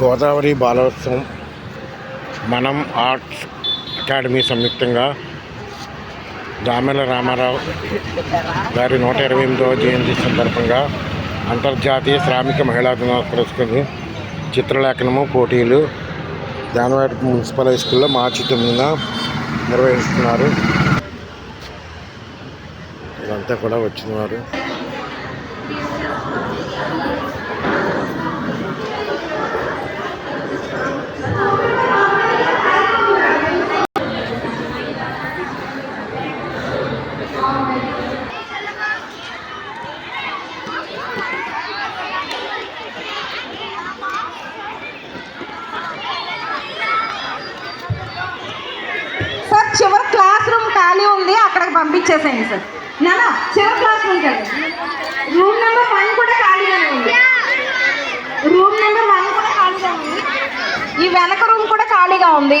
గోదావరి బాలోత్సవం మనం arts academy సంయుక్తంగా దామెల రామారావు గారి నూట ఇరవై ఎనిమిదవ జయంతి సందర్భంగా అంతర్జాతీయ శ్రామిక మహిళా దినోత్సవం పురస్కరించి చిత్రలేఖనము పోటీలు దానివాడ మున్సిపల్ హై స్కూల్లో మార్చి తొమ్మిదిన నిర్వహిస్తున్నారు. ఇదంతా కూడా వచ్చిన వారు సార్ చివరి క్లాస్ రూమ్ ఖాళీ ఉంది పంపించేసేయండి సార్. నానా చివరి క్లాస్ రూమ్ కండి రూమ్ నెంబర్ వన్ కూడా ఖాళీగానే ఉంది. రూమ్ నెంబర్ వన్ కూడా ఖాళీగా ఉంది. ఈ వెనక రూమ్ కూడా ఖాళీగా ఉంది.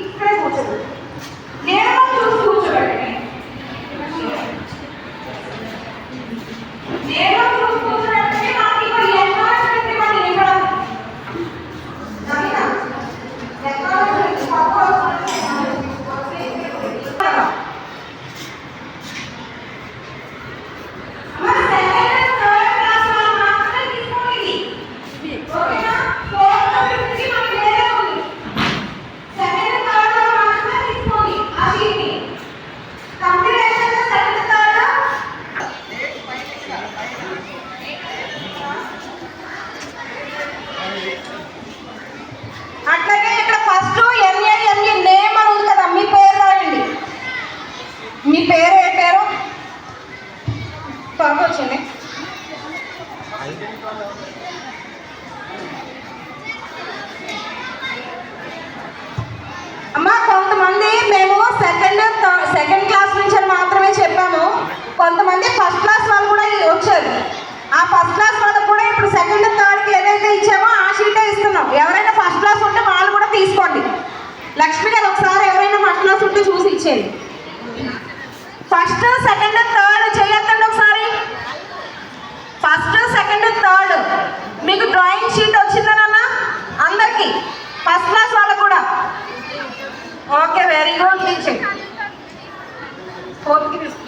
ఇక్కడే కూర్చోండి నేను చూసి మీ పేరు ఏ పేరు? త్వరగా వచ్చింది అమ్మా కొంతమంది మేము సెకండ్ సెకండ్ క్లాస్ నుంచి మాత్రమే చెప్పాము. కొంతమంది ఫస్ట్ క్లాస్ వాళ్ళు కూడా వచ్చారు. ఆ ఫస్ట్ క్లాస్ వాళ్ళకు కూడా ఇప్పుడు సెకండ్ థర్డ్కి ఏదైతే ఇచ్చామో ఆ షీటే ఇస్తున్నాం. ఎవరైనా ఫస్ట్ క్లాస్ ఉంటే వాళ్ళు కూడా తీసుకోండి. లక్ష్మి గారు ఒకసారి ఎవరైనా ఫస్ట్ క్లాస్ ఉంటే చూసి ఇచ్చేది ఫస్ట్ సెకండ్ థర్డ్ చేయొద్దండి ఒకసారి. First second third. మీకు డ్రాయింగ్ షీట్ వచ్చిందనన్నా అందరికి. ఫస్ట్ క్లాస్ వాళ్ళకు కూడా. ఓకే వెరీ గుడ్ నుంచి ఫోర్త్కి తీసుకు